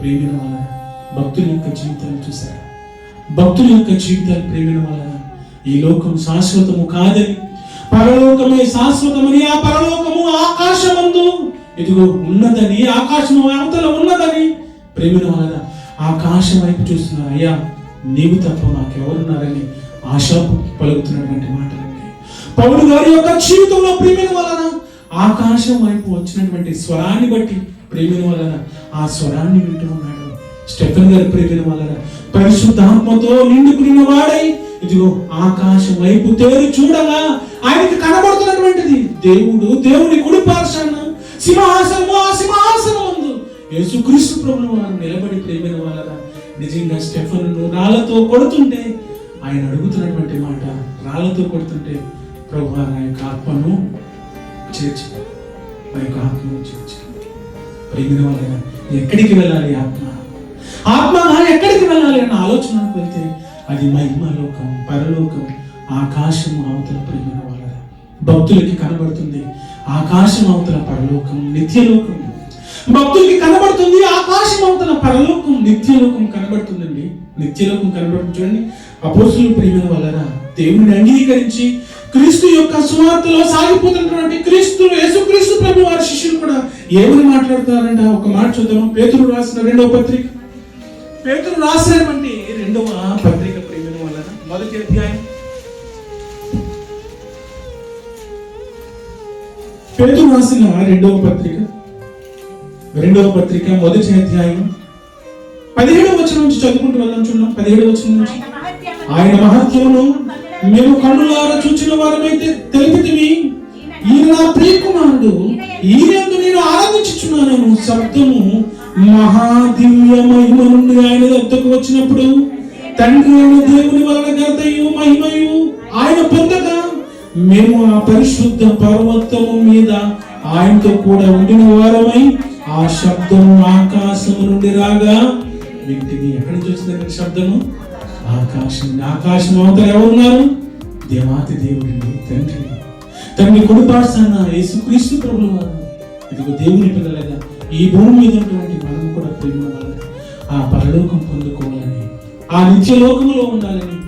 ప్రేమిన వలన భక్తుల యొక్క జీవితాలు చూశారా. భక్తుల యొక్క జీవితాలు ప్రేమిన వలన ఈ లోకం శాశ్వతము కాదని పరలోకమే శాశ్వతమని ఆ పరలోకము ఆకాశమందు ఇదిగో ఉన్నదని ఆకాశము అవతల ఉన్నదని ప్రేమిన వలన ఆకాశం వైపు చూస్తున్నారు. అయ్యా నీవు తప్ప మాకెవరున్నారని ఆశ పలుకుతున్నటువంటి మాటలండి. పౌరు గారి యొక్క జీవితంలో ప్రేమిన వలన ఆకాశం వైపు వచ్చినటువంటి స్వరాన్ని బట్టి ప్రేమిన వలన ఆ స్వరాన్ని వింటూ ఉన్నాడు స్టెఫెన్ గారి ప్రేమిన వలన పరిశుద్ధాత్మతో నిండుకున్న వాడై ఇదిగో ఆకాశం వైపు తేరు చూడగా ఆయనకి కనబడుతున్నటువంటిది. దేవుడు దేవుని కుడి పార్శాన సింహాసనము ఆ సింహాసనం ఉంది యేసుక్రీస్తు ప్రభువు వారు నిలబడి ప్రేమిన వలన నిజంగా స్టెఫన్ రాళ్ళతో కొడుతుంటే ఆయన అడుగుతున్నటువంటి మాట రాళ్ళతో కొడుతుంటే ప్రభు నా యొక్క ఆత్మను చేర్చు. నా యొక్క ఆత్మను చేర్చు. ప్రేమిన వలన ఎక్కడికి వెళ్ళాలి ఆత్మ? ఆత్మ ఎక్కడికి వెళ్ళాలి అన్న ఆలోచనకు వెళ్తే అది మహిమలోకం పరలోకం ఆకాశం అవతల ప్రేమిన వలన భక్తులకి కనబడుతుంది ఆకాశం అవతల పరలోకం నిత్యలోకం. భక్తులకి కనబడుతుంది ఆకాశం అవతల పరలోకం నిత్యలోకం కనబడుతుందండి. నిత్యలోకం కనబడుతుంది చూడండి. అపోసులు ప్రేమిన వలన దేవుని అంగీకరించి క్రీస్తు యొక్క సువార్తలో సాగిపోతున్నటువంటి క్రీస్తు యేసుక్రీస్తు ప్రభు వారి శిష్యులు కూడా ఏమని మాట్లాడుతారంట? ఒక మాట చూద్దాం. పేతురు రాసిన రెండవ పత్రిక. పేతురు రాసినటువంటి రెండవ పత్రిక ప్రేమిన వలన మొదటి అధ్యాయం. పేతురు రాసిన రెండవ పత్రిక. రెండవ పత్రిక మొదటి అధ్యాయం. పదిహేడవ వచనం నుంచి చదువుకుంటూ వెళ్దాం చూడండి. పదిహేడవ వచనం నుంచి. ఆయన మహత్యమును మేము కన్నులారా చూచిన వారమైతే తెలిపితివి. ఈయన నా ప్రియకుమారుడు. ఈయనందు నేను ఆరాధించుచున్నాను. శబ్దము మహాదివ్య మహిమ నుండి ఆయన వద్దకు వచ్చినప్పుడు తండ్రి అయిన దేవుని వలన ఘనతయు మహిమయు ఆయన పొందగా మేము ఆ పరిశుద్ధ పర్వతము మీద ఆయనతో కూడా ఉండిన వారమై ఆ శబ్దము ఆకాశము నుండి రాగా వింటిని ఎక్కడ చూసిన శబ్దము? ఆకాశం ఆకాశం అవతల ఎవరున్నారు దేవాతి దేవుడిని తండ్రి. తండ్రి కొడుపాడుతున్న యేసుక్రీస్తు ప్రభుల వారు ఇదిగో దేవుని పిల్లలుగా ఈ భూమి మీద ఉన్నటువంటి మనం కూడా ప్రేమ వలన ఆ పరలోకం పొందుకోవాలని ఆ నిత్య లోకంలో ఉండాలని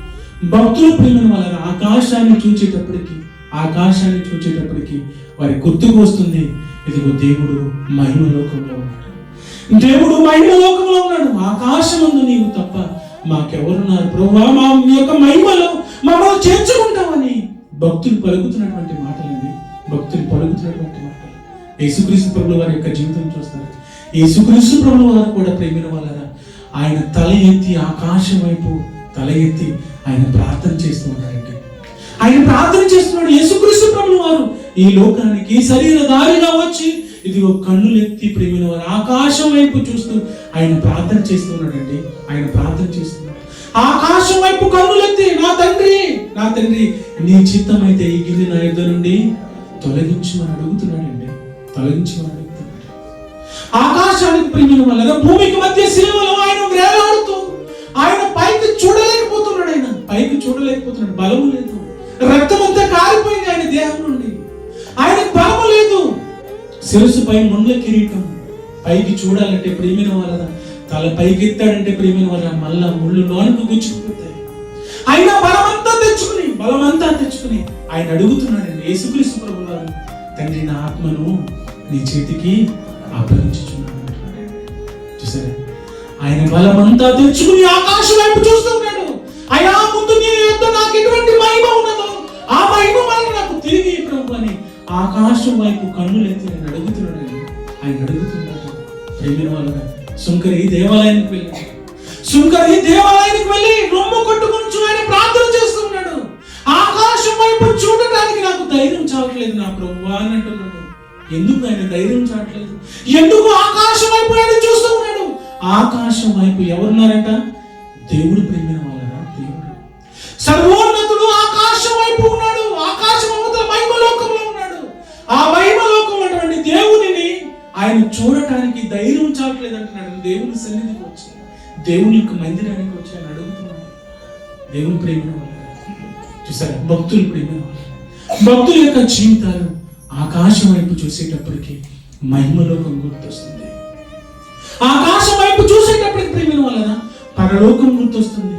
భక్తుల ప్రేమ వలన ఆకాశాన్ని చూచేటప్పటికి ఆకాశాన్ని చూచేటప్పటికి వారి గుర్తుకు వస్తుంది ఇదిగో దేవుడు మహిమ లోకంలో ఉన్నాడు. దేవుడు మహిమ లోకంలో ఉన్నాడు. ఉంది నీవు తప్ప మాకెవరున్నారు? ప్రభు మా మీ యొక్క మహిమలో మమ్మల్ని చేర్చుకుంటామని. భక్తులు పలుకుతున్నటువంటి మాటలండి. భక్తులు పలుకుతున్నటువంటి మాటలు. యేసుక్రీస్తు ప్రభుల వారి యొక్క జీవితం చూస్తారు యేసుక్రీస్తు ప్రభుల వారు కూడా ప్రేమిన వాళ్ళరా. ఆయన తల ఎత్తి ఆకాశం వైపు తల ఎత్తి ఆయన ప్రార్థన చేస్తూ ఉన్నారండి ఆయన ప్రార్థన చేస్తున్నాడు యేసుక్రీస్తు ప్రభుల వారు. ఈ లోకానికి శరీరధారిగా వచ్చి ఇదిగో కన్నులు ఎత్తి ప్రేమిన వారు ఆకాశం వైపు చూస్తూ ఆయన ప్రార్థన చేస్తున్నాడండి. ఆయన ప్రార్థన చేస్తున్నాడు. ఆకాశం వైపు కన్నులెత్తి నా తండ్రి నా తండ్రి నీ చిత్తమైతే ఈ గిన్నె నా ఇద్దరు నుండి తొలగించమని అడుగుతున్నాడండి. తొలగించమని అడుగుతున్నాడు. ఆకాశానికి ప్రేమిన వల్ల భూమికి మధ్య శిలువలో ఆయన వేలాడుతూ ఆయన పైకి చూడలేకపోతున్నాడు ఆయన. పైకి చూడలేకపోతున్నాడు. బలము లేదు. రక్తం అంతా కారిపోయింది ఆయన దేహం నుండి. శిరస్సుపై ముండ్ల కిరీటం పైకి చూడాలంటే ప్రేమిన వలన తల పైకెత్తాడంటే ప్రేమిన వలన మళ్ళా ముళ్ళు లోనకు గుచ్చుకుపోతాయి ఆయన బలమంతా తెచ్చుకుని బలమంతా తెచ్చుకుని ఆయన అడుగుతున్నాడండి యేసుక్రీస్తు ప్రభు వారు తండ్రి నా ఆత్మను నీ చేతికి అప్పగించుచున్నాను. చూసారా? ఆయన బలమంతా తెచ్చుకుని ఆకాశం వైపు చూస్తున్నాడు. అయా ముందు నీ యొక్క నాకు ఎటువంటి ఆకాశం వైపు కన్నులు ఎత్తి నేను అడుగుతున్నాడు ఆయన అడుగుతున్నాడు. ప్రేమిన వాళ్ళగా సుంకరి దేవాలయానికి వెళ్ళాడు సుంకరి దేవాలయానికి వెళ్ళి రొమ్ము కొట్టుకుని ఆయన ప్రార్థన చేస్తున్నాడు. ఆకాశం వైపు చూడటానికి నాకు ధైర్యం చావట్లేదు నా ప్రభు అని అంటున్నాడు. ఎందుకు ఆయన ధైర్యం చావట్లేదు? ఎందుకు ఆకాశం వైపు ఆయన చూస్తూ ఉన్నాడు? ఆకాశం వైపు ఎవరున్నారంట? దేవుడు ప్రేమిన వాళ్ళరా? దేవుడు. సర్వోన్న ఆకాశం వైపు ఉన్నాడు ఆకాశం అవతల మహిమ లోకంలో ఉన్నాడు ఆ మహిమ లోకం అటువంటి దేవునిని ఆయన చూడటానికి ధైర్యం చావట్లేదు అంటున్నాడు దేవుని సన్నిధికి వచ్చి దేవుని యొక్క మందిరానికి వచ్చి అడుగుతున్నాడు. దేవుని ప్రేమ చూసారా? భక్తులు ప్రేమ భక్తుల యొక్క జీవితాలు ఆకాశం వైపు చూసేటప్పటికి మహిమలోకం గుర్తొస్తుంది. ఆకాశం వైపు చూసేటప్పటికి ప్రేమిన వలన పరలోకం గుర్తొస్తుంది.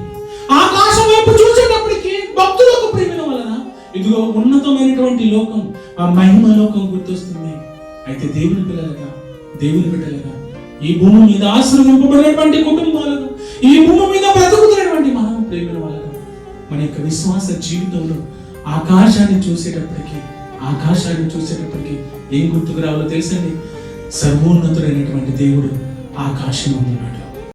ఆకాశం వైపు చూసేటప్పటికి భక్తులకు ప్రేమిన వలన ఇదిగో ఉన్నతమైనటువంటి లోకం ఆ మహిమ లోకం గుర్తొస్తుంది. అయితే దేవుని పిల్లలుగా దేవుని బిడ్డలుగా ఈ భూమి మీద ఆశ్రమింపబడినటువంటి కుటుంబాలుగా ఈ భూమి మీద బ్రతుకుతున్నటువంటి మనం ప్రేమిన వాళ్ళగా మన యొక్క విశ్వాస జీవితంలో ఆకాశాన్ని చూసేటప్పటికి ఆకాశాన్ని చూసేటప్పటికి ఏం గుర్తుకు రావాలో తెలుసండి? సర్వోన్నతుడైనటువంటి దేవుడు ఆకాశం ఉన్నాడు